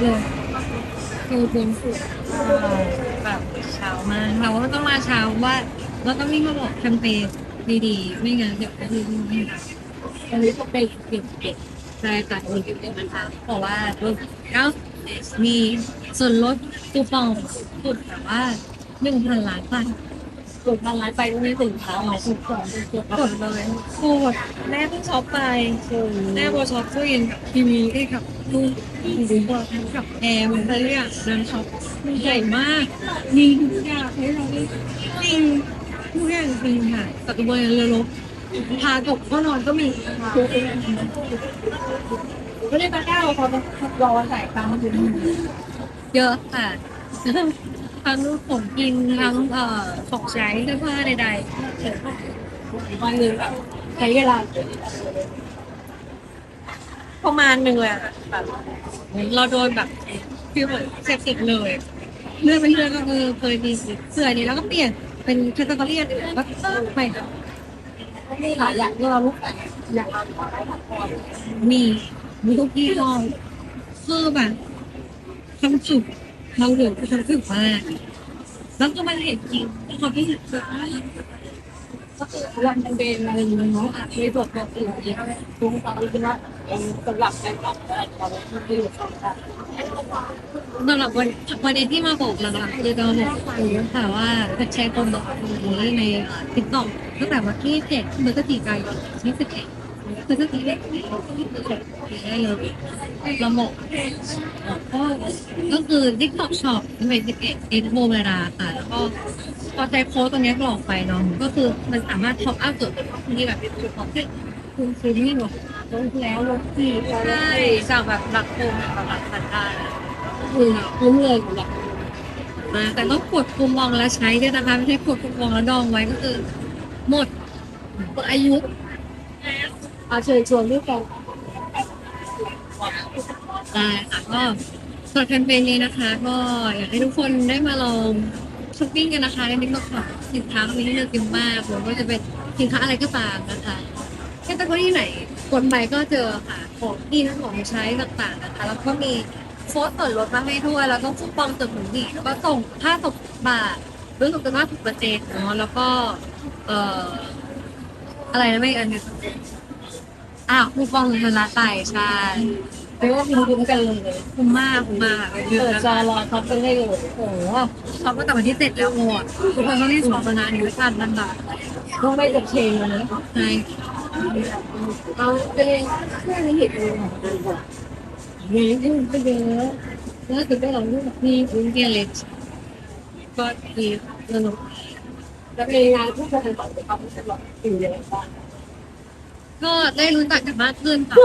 เลยคือเป็นสุดแบบเช้ามากเราก็ต้องมาเช้าว่าเราต้องวิ่งมาบอกแคมเปญดีๆ ไม่งั้นเดี๋ยวจะวิ่งไม่ทันอันนี้ก็เป็นเก็บเก็บใช่ค่ะเก็บเก็บนะคะเพราะว่าเก้ามีส่วนลดคูปองสุดแบบว่าหนึ่งพันล้านบาทกดมาไลฟ์ไปไม่ถึงเท้าหมายถึงกดกดเลยโคตรแม่เพิ่งช็อปไปแม่โบช็อปตู้เย็นกับทีวีให้กับลูก ดีกว่ากับแอร์มันเลยอะเดินช็อปมันใหญ่มาก มีทุกอย่างให้เราได้จริงทุกอย่างจริงค่ะปัจจุบันเรือรบพาตกก็นอนก็มีก็ได้มาแก้วเขารอใส่ตังค์ถึงเยอะค่ะทั้งของกินทั้งเอ่อของใช้เสื้อผ้าใดวันหนึ่งแบบใช้เวลาๆ ประมาณหนึ่งเลยอะแบบเราโดนแบบฟีลเหมือนเสพติดเลยเลื่อนไปเรื่อยก็คือเคยมีเสื้อนี้แล้วก็เปลี่ยนเป็นแคตตาล็อกอื่นแล้วก็ไปมีหลายอย่างที่เราลูกอยากมีมีทุกที่ห้องคือแบบความสุขเราเหลือคือความสุขมากแล้วก็มันเห็นจริงแล้วเขาไม่เห็นสุดคือ วันเป็นอะไรอย่างเงี้ยเนาะในบทแบบอื่นที่ตุ้งตอนที่ว่าสำหรับการทำอะไรเราไม่อยู่ตรงกันสำหรับวันวันนี้ที่มาบอกหลักๆคือเราบอกค่ะว่าจะแชร์คนบอกนี้ในติ๊กต็อกตั้งแต่วันที่เจ็ดพฤศจิกายนที่สิบเอ็ดพฤศจิกายนได้เลยเราบอกก็ก็คือติ๊กต็อกช็อปเป็นสิบเอ็ดเอ็นโบเวลาค่ะแล้วก็ พอใช้โค้ดตรงนี้กรอกไปเนาะก็คือมันสามารถท็อปอัพจุดที่แบบเป็นจุดของที่คุณซื้อไม่หมดต้องแล้วรถที่ใช่จากแบบหลักโคมแบบหลักพันได้คือคุ้มเลยอยู่แหละมาแต่ต้องกดคูปองแล้วใช้ด้วยนะคะไม่ใช่กดคูปองแล้วดองไว้ก็คือหมดหมดอายุเอาเชิญชวนด้วยกันได้ค่ะก็สำหรับแคมเปญนี้นะคะ ก็อยากให้ทุกคนได้มาลอง ช้อปปิ้งกันนะคะในติ๊กต็อกสินค้ามีให้เลือกเยอะมากหรือว่าจะเป็นสินค้าอะไรก็ตามนะคะแค่ตะกร้ที่ไหนกดไปก็เจอค่ะของกินของใช้ต่างๆนะคะ แล้วก็มีโค้ดส่วนลดมาให้ด้วยแล้วก็คูปองติมหนุนดีแล้วก็ส่งค่าส่งบาทรู้สึกจะว่าถูกเปอร์เซ็นต์เนาะแล้วก็เอ่ออะไรนะไม่อันนึงอ้าวคูปองชนะไต่ใช่ เรียกว่าคุ้มคุ้มกันเลยคุ้มมากคุ้มมากเปิดจอรอท็อปกันได้เลย โอ้โหช็อปตั้งแต่วันที่เจ็ดแล้วโมอะทุกคนต้องรีบช็อปมานานอยู่กันนั่นแหละต้องไม่กับเชงเลยนะใช่เอาเป็นเพื่อนเห็นเลยนี่ที่มันก็เยอะแล้วถึงได้ลองดูแบบมีคุ้มเกียร์เล็กก็ดีสนุกแล้วในงานผู้คนต่างๆเขาจะแบบอยู่ยังไงบ้าง ก็ได้รู้จักกันมากขึ้นค่ะ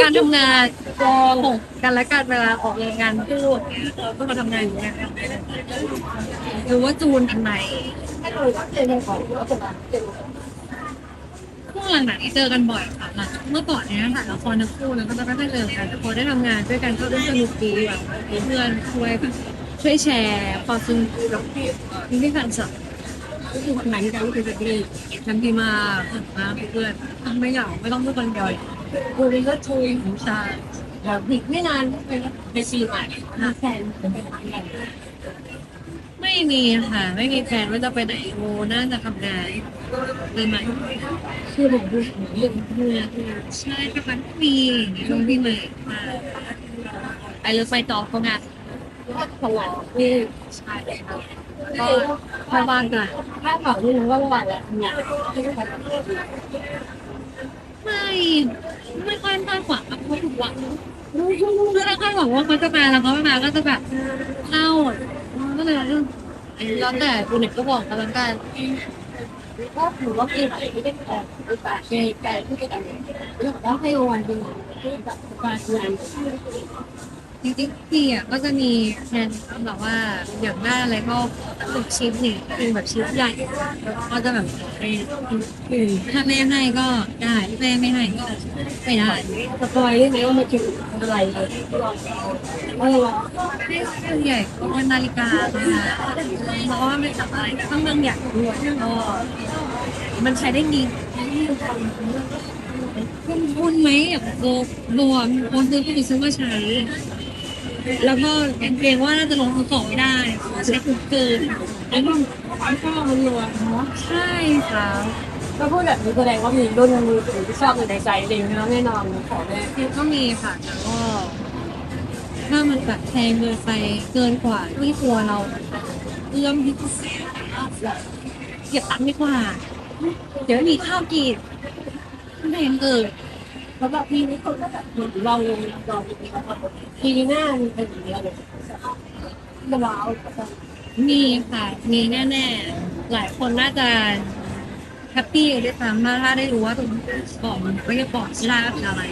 การทำงานของกันและกันเวลาออกงานคู่เราก็มาทำงานอยู่ด้วยกันหรือว่าจูนกันไหนถ้าเราเจอกันก่อนก็จะมาเจอช่วงหลังๆนี้เจอกันบ่อยค่ะหลังเมื่อก่อนเนี้ยค่ะละครทั้งคู่แล้วก็จะไม่ค่อยเจอกันแต่พอได้ทำงานด้วยกันก็รู้สนุกดีแบบมีเพื่อนช่วยแบบช่วยแชร์ความสนุกกับที่ที่กันสับก็ คือวันนั้นกันก็คือจะดีทันทีมากมาเพื่อนไม่เหงาไม่ต้องพูดคนเดียววันนี้ก็ชุยใช่แบบอีกไม่นานเป็นในปีใหม่มีแฟนเป็นไปทำงานไม่มีค่ะ ไม่มีแผนว่าจะไปไหนโมน่าจะทำงานเลยไหมคือผมดูเรื่องเพื่อนใช่ประมาณมีช่วงปีใหม่มาไปเลือกไปต่อเขางานก็ตลอดนี่ใช่ค่ะ ก็ค่อยว่างกันถ้าเผาที่รู้ว่าวันแล้วเนี่ยไม่ไม่ค่อยคาดหวังกับเขาถูกหวังคือถ้าคาดหวังว่าเขาจะมาแล้วเขาไม่มาก็จะแบบเศร้าก็เลยแล้วแต่คุณเน็ตก็บอกกันแล้วกันก็ถือว่าเปีใหม่ที่ได้แฟนโอกาสในการที่จะทำแล้วให้วันดีที่แบบการงาน จริงๆพี่อะก็จะมีแผนแบบว่าอยากได้อะไรก็ฝึกชิปหนึ่งเป็นแบบชิปใหญ่ก็จะแบบถ้าแม่ให้ก็ได้แม่ไม่ให้ก็ไม่ได้สปอยได้ไหมว่ามันคืออะไรเออไม่ส่วนใหญ่ก็เป็นนาฬิกานะคะเพราะว่าไม่จับอะไรต้องเรื่องใหญ่ด้วยมันใช้ได้ดีคุ้นไหมอย่างโบรวมคนซื้อก็มีซื้อมาใช้ แล้วก็เกรงว่าน่าจะลงตัวไม่ได้ใช้ถุงเกินแล้วก็ชอบมันรวมเนาะใช่ค่ะก็พูดแบบนี้แสดงว่ามีรุ่นมือถือที่ชอบอยู่ในใจเองแล้วแน่นอนขอแน่ก็มีค่ะแต่ก็ถ้ามันแบบแพงเกินไปเกินกว่าที่ตัวเราเอื้อมที่จะเก็บตังค์ดีกว่า เดี๋ยวม่มีข้าวกินไม่เห็นเกิด แล้วแบปีนี้คนก็แบบลองลงลองปีหน้ามีเป็นอย่างเดียวเลยว้าวมีค่ะมีแน่ๆ หลายคนน่าจะแฮปปี้ด้วยซ้ำถ้าได้รู้ว่าตรงบอกมันก็จะบอกลาบอะไร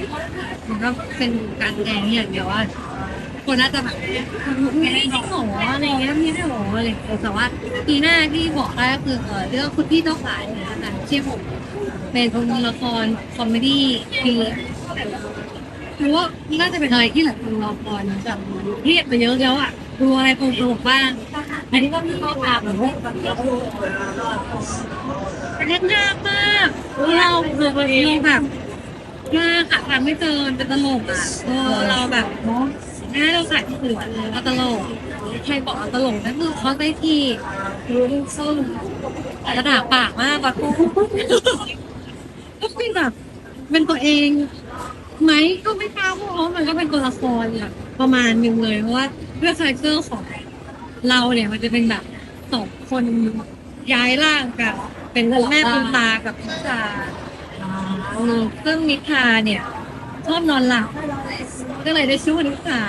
มันก็เป็นการแสดงอย่างเดียวว่า คนน่าจะแบบไม่ได้หรออะไรเงี้ยไม่ได้หออะไรอย่างเงี้ยแต่ว่าปีหน้าที่บอกได้ก็คือเออเรื่องคุณพี่เจ้าขายเนี่ยนะคะที่ผมเป็นละครคอมเมดี้ดีรู้ว่าน่าจะเป็นอะไรที่หลายคนรอคอยนะแบบเครียดไปเยอะแล้วอะดูอะไรตลกๆบ้างอันนี้ก็มีข้อความแบบว่าเล่นยากมากเราคือวันนี้แบบยากอะทำไม่เจอเป็นตลกอะเออเราแบบ เนาะให้เราใส่ที่อื่นเราตลกใครบอกเราตลกนั่นคือเขาได้ทีรู้ส้มกระดาษปากมากแบบก็คือแบบเป็นตัวเองไหมก็ไม่ทราบเพราะมันก็เป็นตัวละครแบบประมาณหนึ่งเลยเพราะว่าเรื่องคาแรคเตอร์ของเราเนี่ยมันจะเป็นแบบสองคนย้ายร่างกันเป็นแม่ปุณตากับพิชาซึ่งนิทาเนี่ยชอบนอนหลับ ก็เลยได้ชื่อว่านิทา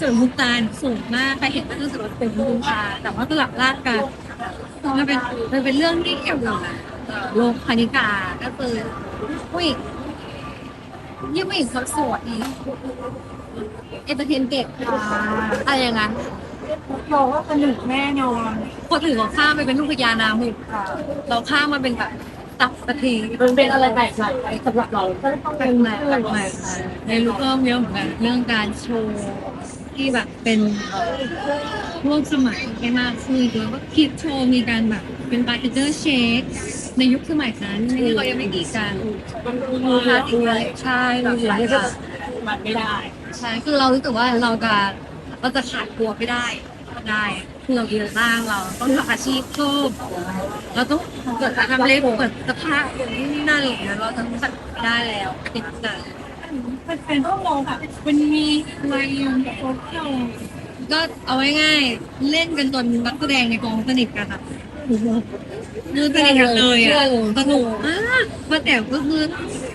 ส่วนพุณตาเนี่ยสูงมากใครเห็นก็รู้สึกว่าเป็นพุณตาแต่ว่าสลับร่างกันมันเป็นมันเป็นเรื่องที่เกี่ยวกับเอ่อโลกคณิกาก็คือผู้หญิงยิ่งผู้หญิงคนสวยเอนเตอร์เทนเก่งอะไรอย่างนั้นบอกว่าสนุกแน่นอนคนอื่นเขาข้ามไปเป็นลูกพญานาคเราข้ามมาเป็นแบบ ตับกะทิมันเป็นอะไรแปลกใหม่สำหรับเราก็ต้องปลเป็นกใหม่ใหม่ในรู้เพิ่มเยอะเหมือนกันเรื่องการโชว์ที่แบบเป็นร่วมสมัยให้มากขึ้นแล้วก็คิดโชว์มีการแบบเป็นบาร์เทนเดอร์เชคในยุคสมัยนั้นที่เรายังไม่ดีกันมันดูดูฮาฮาร์ร์ดดด้เใช่ดูหลายก็ค่ะมันไม่ได้ ใช่คือเรารู้สึกว่าเราจะเราจะขาดตัวไม่ได้ได้ เราเรียนร่างเราต้องทำอาชีพเพิ่มเราต้องเกิดทำเล็บเปิดสภาพอย่างนี้นี่นั่นอะไรอย่างเงี้ยเราจะสักไม่ได้แล้วติดแต่เป็นต้องมองค่ะมันมีอะไรอยู่กับโซเชียลก็เอาไว้ง่ายเล่นกันจนนักแสดงในกองสนิทกันอะคือสนิทกันเลยอะสนุกมากมาแต่ก็คือ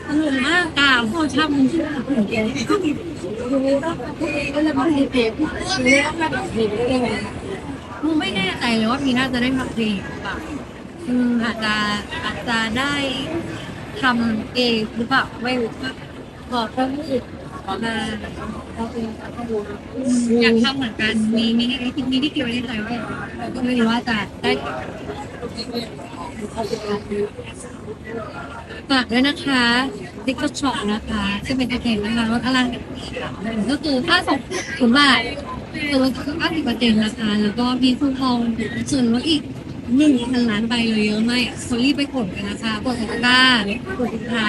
สนุกมากกาวพ่อช่ำชื่อก็เลยมาเทปเรื่องแบบนี้ได้ไง คือไม่แน่ใจเลยว่าพีน่าจะได้ทำเพลงหรือเปล่าอืมอาจจะอาจจะได้ทำเองหรือเปล่าไม่รู้ว่าบอกก็ไม่รู้มาอยากทำเหมือนกันมีมีมีมีที่เกี่ยวในใจว่าก็ไม่รู้ว่าจะได้ฝากด้วยนะคะดิจิทัลช็อปนะคะซึ่งเป็นเพลงนะคะว่าอลังก็คือถ้าสองถึงบา ทส่วนลด90เปอร์เซ็นต์นะคะ แล้วก็มีคูปองส่วนลดอีกหนึ่งพันล้านใบเลยเยอะมากคนรีบไปกดกันนะคะกดตะกร้ากดสินค้า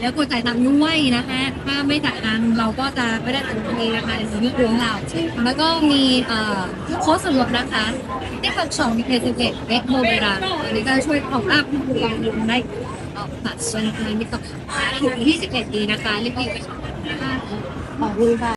แล้วกดจ่ายตังค์ด้วยนะคะ ถ้าไม่จ่ายตังค์เราก็จะไม่ได้ตังค์ตรงนี้นะคะเดี๋ยวจะไม่รวเรา แล้วก็มีเอ่อโค้ดส่วนลดนะคะที่ปักช่องมีเคสเจ็ดเอ็กโมเบราอันนี้ก็ช่วยของอัพผู้บริการได้เอ่อบัตรสวัสดิการมีกับถึงที่11ดีนะคะรีบๆไปช็อปนะคะขอบคุณค่ะ